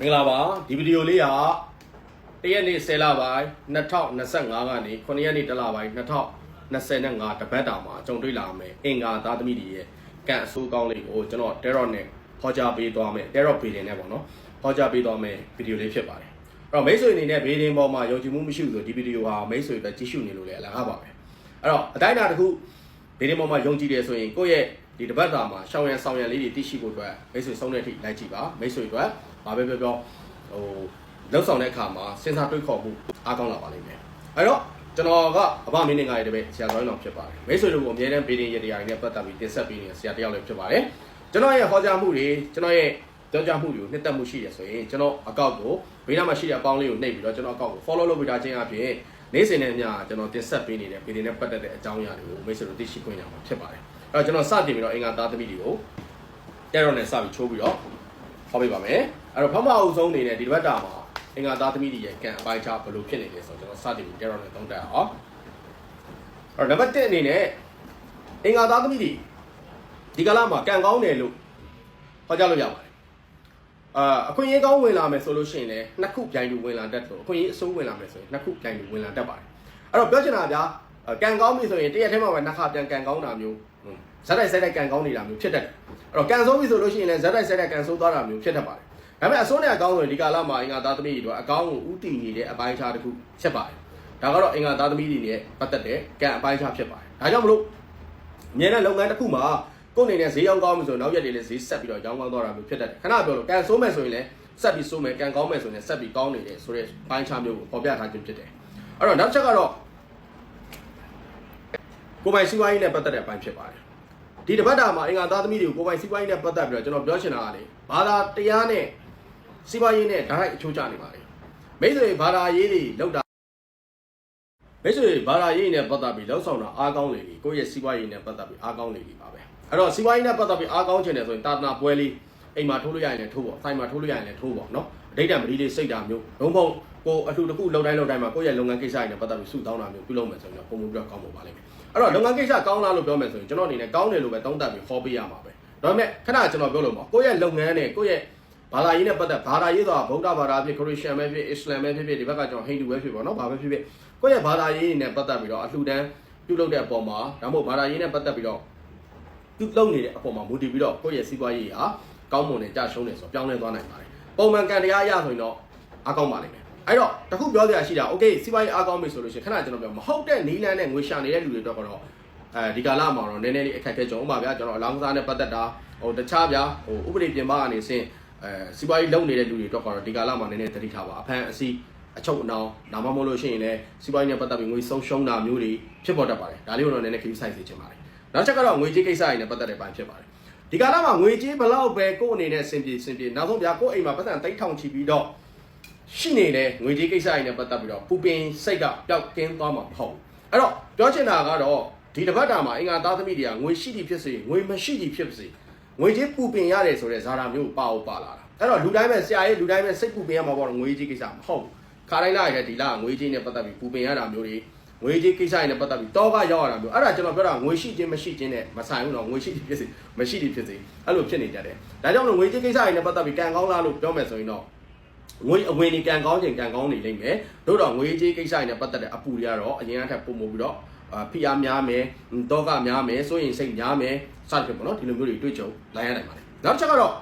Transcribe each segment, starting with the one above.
မင်္ဂလာပါဒီဗီဒီယိုလေးကတရက်နေ့10လပိုင်း2025ကနေ9ရက်နေ့တလပိုင်း2025တပတ်တာမှာကြုံတွေ့လာမယ်အင်္ဂါသားသမီးတွေရဲ့ကန့်အဆိုးကောင်းလေးကိုကျွန်တော် Terror နဲ့ဟောကြားပေးသွားမယ် Terror ဘေးတင်နဲ့ပေါ့နော်ဟောကြားပေးသွားမယ်ဗီဒီယိုလေးဖြစ်ပါတယ်အဲ့တော့မိတ်ဆွေအနေနဲ့ဘေးတင်ပေါ်မှာယုံကြည်မှုမရှိဘူးဆိုဒီဗီဒီယိုဟာမိတ်ဆွေပဲကြည့်ရှုနေလို့လည်းအလကားပါပဲအဲ့တော့အတိုင်းအတာတစ်ခုဘေးတင်ပေါ်မှာယုံကြည်တယ်ဆိုရင်ကိုယ့်ရဲ့ဒီတပတ်တာမှာရှောင်းရံဆောင်ရံလေးတွေသိရှိဖို့အတွက်မိတ်ဆွေဆုံးတဲ့အထိလိုက်ကြည့်ပါမိတ်ဆွေအတွက် ဘာပဲပြောပြောဟိုလောက်ဆောင်တဲ့အခါမှာစဉ်းစားတွေးခေါ်မှုအားကောင်းလာပါလိမ့်မယ်အဲ့တော့ကျွန်တော်ကအဘမင်းနေငါရဲ့တပည့်ဆရာတော်တော်ဖြစ်ပါတယ်မိတ်ဆွေတို့ကိုအမြဲတမ်းဘေးတင်ရတရားတွေနဲ့ပတ်သက်ပြီးတင်ဆက်ပေးနေတဲ့ဆရာတယောက်လည်းဖြစ်ပါတယ်ကျွန်တော်ရဲ့ဟောကြားမှုတွေကျွန်တော်ရဲ့ကြောကြားမှုတွေကိုနှစ်သက်မှုရှိရဆိုရင်ကျွန်တော်အကောက်ကိုဘေးနားမှာရှိတဲ့အပေါင်းလေးကိုနှိပ်ပြီးတော့ကျွန်တော်အကောက်ကို follow လုပ်ပေးထားခြင်းအပြင်နေ့စဉ်နဲ့ညကျွန်တော်တင်ဆက်ပေးနေတဲ့ဘေးတင်နဲ့ပတ်သက်တဲ့အကြောင်းအရာတွေကိုမိတ်ဆွေတို့သိရှိခွင့်ရမှာဖြစ်ပါတယ်အဲ့တော့ကျွန်တော်စတင်ပြီးတော့အင်္ဂါသားသမီးတွေကိုတဲရောနဲ့စပြီးချိုးပြီးတော့ ဟောပေးပါမယ်အဲ့တော့ဖမအောင်ဆုံးအနေနဲ့ဒီတစ်ပတ်တာမှာအင်္ဂါသားသမီးတွေရဲ့ကံအပိုင်းခြားဘယ်လိုဖြစ်နေလဲဆိုတော့ကျွန်တော်စတင်ပြီးတဲရောနဲ့သုံးတက်အောင်အဲ့တော့နံပါတ်1အနေနဲ့အင်္ဂါသားသမီးတွေဒီကလာမှာကံကောင်းတယ်လို့ဟောကြားလို့ရပါတယ်အာအခွင့်အရေးကောင်းဝင်လာမယ်ဆိုလို့ရှိရင်လည်းနှစ်ခုပြိုင်တူဝင်လာတတ်တယ်အခွင့်အရေးအစိုးဝင်လာမယ်ဆိုရင်နှစ်ခုပြိုင်တူဝင်လာတတ်ပါတယ်အဲ့တော့ပြောချင်တာဗျာကံကောင်းပြီဆိုရင်တရက်ထဲမှာပဲနှစ်ခါပြန်ကံကောင်းတာမျိုး ဇက်တိုက်ဆက်တိုက်ကံကောင်းနေတာမျိုးဖြစ်တတ်တယ်အဲ့တော့ကံဆိုးပြီဆိုလို့ရှိရင်လည်းဇက်တိုက်ဆက်တိုက်ကံဆိုးသွားတာမျိုးဖြစ်တတ်ပါတယ်ဒါပေမဲ့အစိုးနဲ့အကောင်းဆိုရင်ဒီကာလမှာအင်္ဂါသားသမီးတွေတော့အကောင်းကိုဥတည်နေတဲ့အပိုင်းခြားတစ်ခုဖြစ်ပါတယ်ဒါကတော့အင်္ဂါသားသမီးတွေနဲ့ပတ်သက်တဲ့ကံအပိုင်းခြားဖြစ်ပါတယ်ဒါကြောင့်မလို့အမြဲတမ်းလုပ်ငန်းတစ်ခုမှာကိုယ်အနေနဲ့ဈေးရောင်းကောင်းပြီဆိုရင်နောက်ရက်တွေလည်းဈေးဆက်ပြီးတော့ရောင်းကောင်းသွားတာမျိုးဖြစ်တတ်တယ်ခဏပြောလို့ကံဆိုးမယ်ဆိုရင်လည်းဆက်ပြီးဆိုးမယ်ကံကောင်းမယ်ဆိုရင်ဆက်ပြီးကောင်းနေတယ်ဆိုတဲ့ပိုင်းခြားမျိုးကိုပေါ်ပြထားခြင်းဖြစ်တယ်အဲ့တော့နောက်ချက်ကတော့ ကိုယ်ပိုင်စီးပွားရေးနဲ့ပတ်သက်တဲ့အပိုင်းဖြစ်ပါတယ်ဒီတပတ်တာမှာအင်္ဂါသားသမီးတွေကိုကိုယ်ပိုင်စီးပွားရေးနဲ့ပတ်သက်ပြီးတော့ကျွန်တော်ပြောချင်တာကလေဘာသာတရားနဲ့စီးပွားရေးနဲ့ဓာတ်အချိုးကျနေပါလေမိတ်ဆွေဘာသာရေးတွေလောက်တာမိတ်ဆွေဘာသာရေးနဲ့ပတ်သက်ပြီးလောက်ဆောင်တာအားကောင်းလေပြီကိုယ့်ရဲ့စီးပွားရေးနဲ့ပတ်သက်ပြီးအားကောင်းလေပြီပါပဲအဲ့တော့စီးပွားရေးနဲ့ပတ်သက်ပြီးအားကောင်းချင်တယ်ဆိုရင်တာသနာပွဲလေးအိမ်မှာထိုးလို့ရရင်လည်းထိုးပေါ့ဆိုင်မှာထိုးလို့ရရင်လည်းထိုးပေါ့နော်အဋိဌံပတိလေးစိတ်တာမျိုးလုံးဖုံကိုအလှူတစ်ခုလှုပ်တိုင်းလှုပ်တိုင်းမှာကိုယ့်ရဲ့လုပ်ငန်းကိစ္စတွေနဲ့ပတ်သက်ပြီးစုတောင်းတာမျိုးပြုလုပ်မယ်ဆိုရင်တော့ပုံမှုပြကောင်းဖို့ပါလိမ့်မယ် အဲ့တော့လုပ်ငန်းကိစ္စကောင်းလားလို့ပြောမယ်ဆိုရင်ကျွန်တော်အနေနဲ့ကောင်းတယ်လို့ပဲတောင်းတပြီးဟောပေးရမှာပဲဒါပေမဲ့ခဏကျွန်တော်ပြောလို့မှာကိုယ့်ရဲ့လုပ်ငန်းနဲ့ကိုယ့်ရဲ့ဘာသာရေးနဲ့ပတ်သက်ဘာသာရေးဆိုတာဗုဒ္ဓဘာသာဖြစ်ခရစ်ယာန်ပဲဖြစ်အစ္စလာမ်ပဲဖြစ်ဖြစ်ဒီဘက်ကကျွန်တော်ဟိန္ဒူပဲဖြစ်ပေါ့နော်ဘာပဲဖြစ်ဖြစ်ကိုယ့်ရဲ့ဘာသာရေးနဲ့ပတ်သက်ပြီးတော့အလှူဒန်းပြုလုပ်တဲ့အပေါ်မှာဒါမှမဟုတ်ဘာသာရေးနဲ့ပတ်သက်ပြီးတော့ပြုလုပ်နေတဲ့အပေါ်မှာမူတည်ပြီးတော့ကိုယ့်ရဲ့စီးပွားရေးဟာကောင်းမွန်တယ်ကြရှုံးတယ်ဆိုတော့ပြောင်းလဲသွားနိုင်ပါတယ်ပုံမှန်ကံတရားအရဆိုရင်တော့အကောင်းပါလိမ့်မယ် အဲ့တော့တခုပြောစရာရှိတာ okay စီးပွားရေးအားကောင်းပြီဆိုလို့ရှိရင်ခဏကျွန်တော်ပြောမဟုတ်တဲ့နီလန်းနဲ့ငွေရှာနေတဲ့လူတွေတော့ကတော့အဲဒီကာလမှာတော့နည်းနည်းလေးအခက်အခဲကြုံပါဗျာကျွန်တော်အလောင်းစားနဲ့ပတ်သက်တာဟိုတခြားဗျာဟိုဥပဒေပြင်ပကနေဆင့်အဲစီးပွားရေးလုပ်နေတဲ့လူတွေတော့ကတော့ဒီကာလမှာနည်းနည်းသတိထားပါအဖမ်းအစီအချုပ်အနှောင်ဒါမှမဟုတ်လို့ရှိရင်လည်းစီးပွားရေးနဲ့ပတ်သက်ပြီးငွေဆုံးရှုံးတာမျိုးတွေဖြစ်ပေါ်တတ်ပါတယ်ဒါလေးကိုတော့နည်းနည်းခရီးဆိုင်စေချင်ပါတယ်နောက်ချက်ကတော့ငွေကြေးကိစ္စတွေနဲ့ပတ်သက်တဲ့ပိုင်းဖြစ်ပါတယ်ဒီကာလမှာငွေကြေးဘလောက်ပဲကိုယ့်အနေနဲ့စင်ပြေစင်ပြေနောက်ဆုံးဗျာကိုယ့်အိမ်မှာပတ်သက်တိတ်ထောင်ချပြီးတော့ ရှိနေတဲ့ငွေကြေးကိစ္စတွေနဲ့ပတ်သက်ပြီးတော့ပူပင်စိတ်ကပျောက်ကင်းသွားမှာမဟုတ်ဘူးအဲ့တော့ပြောချင်တာကတော့ဒီတစ်ပတ်တာမှာအင်္ဂါသားသမီးတွေကငွေရှိသည်ဖြစ်စေငွေမရှိသည်ဖြစ်စေငွေကြေးပူပင်ရတယ်ဆိုတဲ့ဇာတာမျိုးပါအောင်ပါလာတာအဲ့တော့လူတိုင်းပဲဆရာရဲ့လူတိုင်းပဲစိတ်ပူပင်ရမှာပေါ့ငွေကြေးကိစ္စမဟုတ်ဘူးခါတိုင်းလာရတဲ့ဒီလာငွေကြေးနဲ့ပတ်သက်ပြီးပူပင်ရတာမျိုးတွေငွေကြေးကိစ္စတွေနဲ့ပတ်သက်ပြီးတောကရောက်ရတာမျိုးအဲ့ဒါကျွန်တော်ပြောတာငွေရှိခြင်းမရှိခြင်းနဲ့မဆိုင်ဘူးတော့ငွေရှိသည်ဖြစ်စေမရှိသည်ဖြစ်စေအဲ့လိုဖြစ်နေကြတယ်ဒါကြောင့်လို့ငွေကြေးကိစ္စတွေနဲ့ပတ်သက်ပြီးကံကောင်းလားလို့ပြောမယ်ဆိုရင်တော့ ငွေအဝင်နေကံကောင်းခြင်းကံကောင်းနေလိမ့်မယ်တို့တော့ငွေကြေးကိစ္စတွေနဲ့ပတ်သက်တဲ့အပူတွေကတော့အရင်အထက်ပုံမို့ပြီးတော့အာဖိအားများမယ်တောကများမယ်စိုးရင်စိတ်များမယ်စသဖြင့်ပေါ့နော်ဒီလိုမျိုးတွေတွေ့ကြုံလာရနိုင်ပါတယ်နောက်တစ်ချက်ကတော့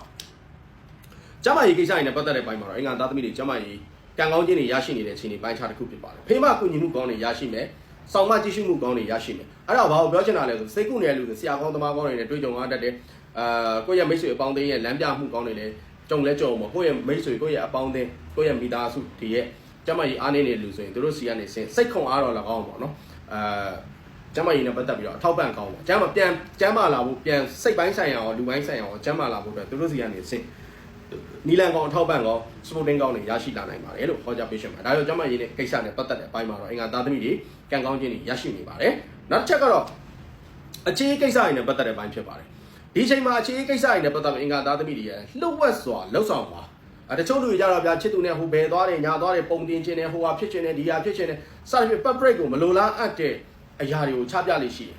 ကျမကြီးကိစ္စတွေနဲ့ပတ်သက်တဲ့ပိုင်းမှာတော့အင်္ဂါသားသမီးတွေကျမကြီးကံကောင်းခြင်းတွေရရှိနေတဲ့အခြေအနေပိုင်းခြားတစ်ခုဖြစ်ပါတယ်ဖေးမကုညီမှုကောင်းတွေရရှိမယ်ဆောင်မကြည့်ရှုမှုကောင်းတွေရရှိမယ်အဲ့ဒါဘာကိုပြောချင်တာလဲဆိုစိတ်ကူနေတဲ့လူတွေဆရာကောင်းသမားကောင်းတွေနဲ့တွေ့ကြုံရတတ်တယ်အာကိုယ့်ရဲ့မိတ်ဆွေအပေါင်းအသင်းရဲ့လမ်းပြမှုကောင်းတွေလည်း ကြုံလဲကြုံမှာကိုယ့်ရဲ့မိတ်ဆွေကိုယ့်ရဲ့အပေါင်းအသင်းကိုယ့်ရဲ့မိသားစုဒီရဲ့ကျမကြီးအားနေနေလူဆိုရင်တို့စီကနေစင်စိတ်ခုံအားတော့၎င်းပေါ့နော်အာကျမ်းမာရေးနဲ့ပတ်သက်ပြီးတော့အထောက်ပံ့ကောင်းပေါ့ကျမ်းမာပြန်ကျမ်းမာလာဖို့ပြန်စိတ်ပိုင်းဆိုင်ရာရောလူပိုင်းဆိုင်ရာရောကျမ်းမာလာဖို့အတွက်တို့စီကနေစင်နီလန်ကောင်အထောက်ပံ့ကောင်စပိုတင်ကောင်တွေရရှိလာနိုင်ပါတယ်လို့ခေါ်ကြပေးရှင်ပါဒါကြောင့်ကျမ်းမာရေးနဲ့ကိစ္စနဲ့ပတ်သက်တဲ့အပိုင်းမှာတော့အင်္ဂါသားသမီးတွေကံကောင်းခြင်းတွေရရှိနေပါတယ်နောက်တစ်ချက်ကတော့အခြေကိစ္စတွေနဲ့ပတ်သက်တဲ့ပိုင်းဖြစ်ပါတယ် ဒီအချိန်မှာအခြေကိစ္စတွေနဲ့ပတ်သက်ပြီးအင်္ဂါသားသမီးတွေရဲ့လှုပ်ဝက်စွာလှုပ်ဆောင်ပါအဲတချို့လူတွေကြတော့ဗျာချစ်သူနဲ့ဟိုဘယ်သွားတယ်ညာသွားတယ်ပုံတင်ခြင်းနဲ့ဟိုဟာဖြစ်ခြင်းနဲ့ဒီဟာဖြစ်ခြင်းနဲ့စသဖြင့် pub break ကိုမလိုလားအပ်တဲ့အရာတွေကိုချပြလိမ့်ရှိတယ်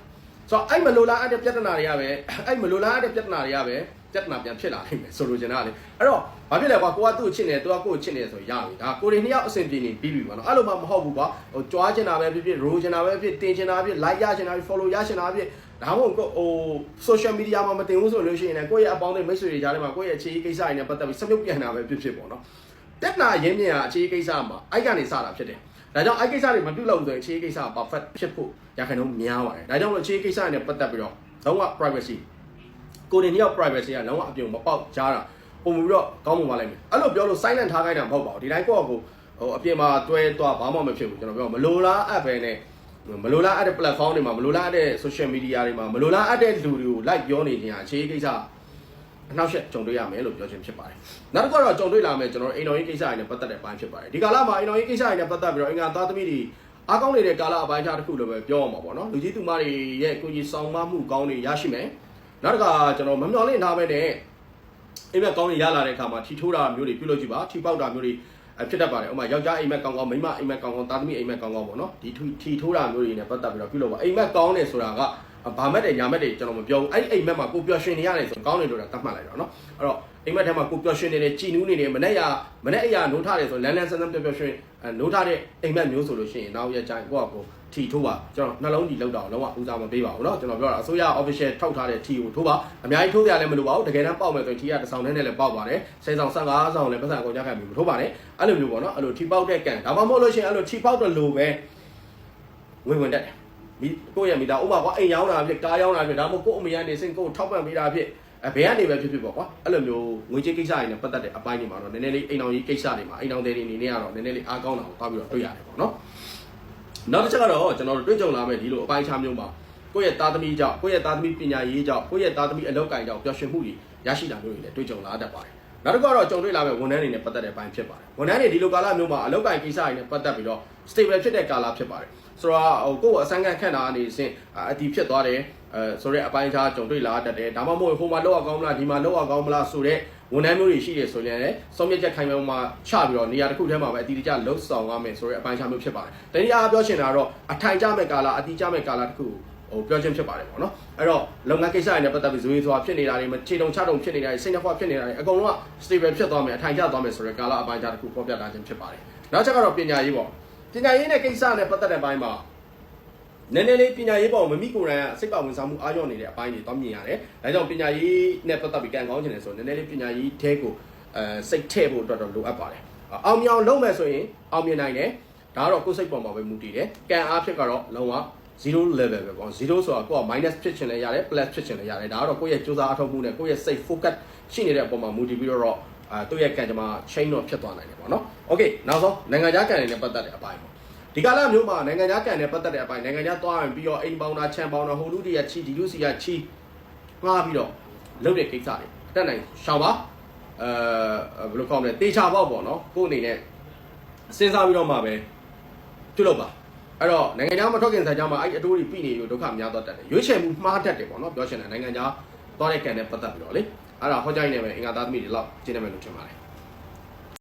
ဆိုတော့အဲ့မလိုလားအပ်တဲ့ပြဿနာတွေကပဲအဲ့မလိုလားအပ်တဲ့ပြဿနာတွေကပဲ ပြဿနာပြန်ဖြစ်လာနိုင်မယ်ဆိုလိုချင်တာလေအဲ့တော့ဘာဖြစ်လဲကွာကိုကသူ့ကိုချစ်နေသူကကိုကိုချစ်နေဆိုရပြီဒါကိုတွေနှစ်ယောက်အဆင်ပြေနေပြီးပြီပေါ့နော်အဲ့လိုမှမဟုတ်ဘူးကွာဟိုကြွားချင်တာပဲဖြစ်ဖြစ်ရိုးချင်တာပဲဖြစ်တင်ချင်တာဖြစ် like ရချင်တာဖြစ် follow ရချင်တာဖြစ်ဒါမှမဟုတ်ဟို social media မှာမတင်ဘူးဆိုလို့ရှိရင်လည်းကိုယ့်ရဲ့အပေါင်းတွေမိတ်ဆွေတွေကြားထဲမှာကိုယ့်ရဲ့အခြေအကိစ္စတွေနဲ့ပတ်သက်ပြီးစမြုပ်ပြန်တာပဲဖြစ်ဖြစ်ပေါ့နော်တက်နာရင်းမြင်ဟာအခြေအကိစ္စမှာအိုက်ကနေစတာဖြစ်တယ်ဒါကြောင့်အဲ့ကိစ္စတွေမပြုတ်လို့ဆိုရင်အခြေကိစ္စ perfect ဖြစ်ဖို့ရခိုင်တော့များပါတယ်ဒါကြောင့်လို့အခြေကိစ္စနဲ့ပတ်သက်ပြီးတော့လုံးဝ privacy ကိုနေနှစ်ယောက် privacy ကလုံးဝအပြုံမပေါက်ကြားတာပုံပြီးတော့ကောင်းမှပါလိမ့်မယ်အဲ့လိုပြောလို့ silent ထားခိုင်းတာမဟုတ်ပါဘူးဒီတိုင်းကိုယ့်အကိုဟိုအပြင်မှာတွဲသွားဘာမှမဖြစ်ဘူးကျွန်တော်ပြောမလိုလားအပ်ပဲနဲ့မလိုလားအပ်တဲ့ platform တွေမှာမလိုလားအပ်တဲ့ social media တွေမှာမလိုလားအပ်တဲ့လူတွေကို like ပြောနေခြင်းဟာအခြေကိစ္စအနောက်ရှက်ကြုံတွေ့ရမယ်လို့ပြောခြင်းဖြစ်ပါတယ်နောက်တစ်ခုတော့ကြုံတွေ့လာမယ်ကျွန်တော်အိမ်တော်ရေးကိစ္စတွေနဲ့ပတ်သက်တဲ့ပိုင်းဖြစ်ပါတယ်ဒီကာလမှာအိမ်တော်ရေးကိစ္စတွေနဲ့ပတ်သက်ပြီးတော့အင်္ဂါသားသမီးတွေအားကောင်းနေတဲ့ကာလအပိုင်းခြားတစ်ခုလိုပဲပြောရမှာပေါ့နော်လူကြီးသူမတွေရဲ့ကိုကြီးဆောင်မမှုကောင်းတွေရရှိမယ် နောက်တစ်ခါကျွန်တော်မမျှော်လင့်ထားပဲနဲ့အိမ်မက်ကောင်းတွေရလာတဲ့အခါမှာထီထိုးတာမျိုးတွေပြုလုပ်ကြည့်ပါထီပေါက်တာမျိုးတွေဖြစ်တတ်ပါတယ်ဥပမာယောက်ျားအိမ်မက်ကောင်းကောင်းမိန်းမအိမ်မက်ကောင်းကောင်းသားသမီးအိမ်မက်ကောင်းကောင်းပေါ့နော်ဒီထီထိုးတာမျိုးတွေနဲ့ပတ်သက်ပြီးတော့ပြုလုပ်ပါအိမ်မက်ကောင်းတယ်ဆိုတာက ဘာမက်တယ်ညာမက်တယ်ကျွန်တော်မပြောဘူးအဲ့ဒီအိမ်မက်မှာကိုပျော်ရွှင်နေရတယ်ဆိုကောင်းတယ်လို့တော့သတ်မှတ်လိုက်တော့နော်အဲ့တော့အိမ်မက်ထဲမှာကိုပျော်ရွှင်နေတယ်ကြည်နူးနေတယ်မနေ့ကမနေ့အရာနိုးထားတယ်ဆိုလန်းလန်းဆန်းဆန်းပျော်ပျော်ရွှင်နိုးထားတဲ့အိမ်မက်မျိုးဆိုလို့ရှိရင်နောက်ရက်ကျရင်ကိုယ့်အကိုထီထိုးပါကျွန်တော်နှလုံးကြီးလောက်တော့လုံးဝဦးစားမပေးပါဘူးเนาะကျွန်တော်ပြောတာအစိုးရ official ထောက်ထားတဲ့ထီကိုထိုးပါအများကြီးထိုးရလည်းမလိုပါဘူးတကယ်တမ်းပေါက်မယ်ဆိုရင်ထီကတစ်ဆောင်နဲ့လည်းပေါက်ပါတယ်ဆယ်ဆောင်15ဆောင်လည်းပတ်စံကုန်ကြခံပြီးမထိုးပါနဲ့အဲ့လိုမျိုးပေါ့เนาะအဲ့လိုထီပေါက်တဲ့ကန်ဒါမှမဟုတ်လို့ရှိရင်အဲ့လိုထီပေါက်တဲ့လိုပဲဝင်ဝင်တက်တယ် မိကိုယ့်ရဲ့မိသားဥပမာကွာအိမ်ရောင်းတာဖြစ်ကားရောင်းတာဖြစ်ဒါမှမဟုတ်ကိုယ့်အမေကနေစင်ကိုယ်ထောက်ပံ့ပေးတာဖြစ်အဲဘယ်ကနေပဲဖြစ်ဖြစ်ပေါ့ကွာအဲ့လိုမျိုးငွေကြေးကိစ္စတွေနဲ့ပတ်သက်တဲ့အပိုင်းတွေမှာတော့နည်းနည်းလေးအိမ်အောင်ကြီးကိစ္စတွေမှာအိမ်အောင်တွေအနေနဲ့ကတော့နည်းနည်းလေးအားကောင်းတာကိုတောက်ပြီးတော့တွေ့ရတယ်ပေါ့နော်နောက်တစ်ချက်ကတော့ကျွန်တော်တို့တွေ့ကြုံလာမယ်ဒီလိုအပိုင်းခြားမျိုးမှာကိုယ့်ရဲ့သားသမီးကြောင့်ကိုယ့်ရဲ့သားသမီးပညာရေးကြောင့်ကိုယ့်ရဲ့သားသမီးအလုပ်ကိုင်ကြောင့်ပျော်ရွှင်မှုတွေရရှိတာမျိုးတွေလည်းတွေ့ကြုံလာတတ်ပါတယ်နောက်တစ်ခုကတော့ကြုံတွေ့လာမယ့်ဝန်ထမ်းတွေနဲ့ပတ်သက်တဲ့အပိုင်းဖြစ်ပါတယ်ဝန်ထမ်းတွေဒီလိုကာလမျိုးမှာအလုပ်ကိုင်ကိစ္စတွေနဲ့ပတ်သက်ပြီးတော့ stable ဖြစ်တဲ့ကာလဖြစ်ပါတယ် ဆိုတော့ဟိုကိုယ့်အစမ်းခံခန့်တာအနေနဲ့အတီဖြစ်သွားတယ်အဲဆိုတော့အပိုင်းခြားကြုံတွေ့လာတတ်တယ်ဒါမှမဟုတ်ဟိုမှာလောက်အောင်ကောင်းမလားဒီမှာလောက်အောင်ကောင်းမလားဆိုတော့ဝန်ထမ်းမျိုးတွေရှိတယ်ဆိုရင်လည်းစောမြက်ချက်ခိုင်မာမှာချပြီးတော့နေရာတစ်ခုထဲမှာပဲအတီတကျလှုပ်ဆောင်ရမယ်ဆိုတော့အပိုင်းခြားမျိုးဖြစ်ပါတယ်တနည်းအားပြောချင်တာကတော့အထိုင်ကျမဲ့ကာလအတီကျမဲ့ကာလတစ်ခုဟိုပြောချင်းဖြစ်ပါတယ်ပေါ့နော်အဲ့တော့လုပ်ငန်းကိစ္စတွေနဲ့ပတ်သက်ပြီးဇွေးစွာဖြစ်နေတာတွေခြေတုံချတုံဖြစ်နေတာတွေစိတ်နှဖွာဖြစ်နေတာတွေအကုန်လုံးက stable ဖြစ်သွားမယ်အထိုင်ကျသွားမယ်ဆိုတော့ကာလအပိုင်းခြားတစ်ခုပေါ်ပြတာခြင်းဖြစ်ပါတယ်နောက်ချက်ကတော့ပညာရေးပေါ့ ပညာရေးနဲ့ကိစ္စနဲ့ပတ်သက်တဲ့ဘိုင်းမှာနည်းနည်းလေးပညာရေးပေါ့မမိကိုယ်တိုင်ကစိတ်ပါဝင်စားမှုအားရော့နေတဲ့အပိုင်းတွေတောင်းမြင်ရတယ်။ဒါကြောင့်ပညာရေးနဲ့ပတ်သက်ပြီးကံကောင်းချင်တယ်ဆိုတော့နည်းနည်းလေးပညာရေးထဲကိုအဲစိတ်ထည့်ဖို့အတွက်တော့လိုအပ်ပါတယ်။အောင်မြောင်လုပ်မယ်ဆိုရင်အောင်မြင်နိုင်တယ်။ဒါကတော့ကိုယ်စိတ်ပေါ်မှာပဲမူတည်တယ်။ကံအားဖြစ်ကတော့လုံးဝ0 level ပဲပေါ့0ဆိုတာကိုက minus ဖြစ်ချင်လဲရတယ် plus ဖြစ်ချင်လဲရတယ်ဒါကတော့ကိုယ့်ရဲ့စူးစမ်းအထောက်မှုနဲ့ကိုယ့်ရဲ့စိတ် focus ရှိနေတဲ့အပေါ်မှာမူတည်ပြီးတော့ အဲသူ့ရဲ့ကံကြမ္မာ chain တော့ဖြစ်သွားနိုင်တယ်ပေါ့နော်။ Okay နောက်ဆုံးနိုင်ငံခြားကံတွေနဲ့ပတ်သက်တဲ့အပိုင်းပေါ့ဒီကာလမျိုးမှာနိုင်ငံခြားကန်နဲ့ပတ်သက်တဲ့အပိုင်းနိုင်ငံခြားသွားရင်ပြီးတော့အိမ်ပေါင်းတာချန်ပေါင်းတာဟိုလူတွေကချီဒီလူစီကချီငှားပြီးတော့လုပ်တဲ့ကိစ္စတွေတက်နိုင်ရှောင်ပါအဲဘယ်လိုကောင်းလဲတေချာပေါက်ပေါ့နော်ကို့အနေနဲ့စဉ်းစားပြီးတော့မှပဲပြုလုပ်ပါအဲ့တော့နိုင်ငံခြားမှာထွက်ခင်ဆိုင်ကြမှာအဲ့အတိုးတွေပြနေလို့ဒုက္ခများတော့တက်တယ်ရွေးချယ်မှုမှားတတ်တယ်ပေါ့နော်ပြောချင်တယ်နိုင်ငံခြားသွားတဲ့ကန်နဲ့ပတ်သက်ပြီးတော့လေ အဲ့ဒါဟောကြိုင်းနေပဲအင်္ဂါသားသမီးတွေလောက်ကျင်းနေမယ်လို့ထင်ပါတယ်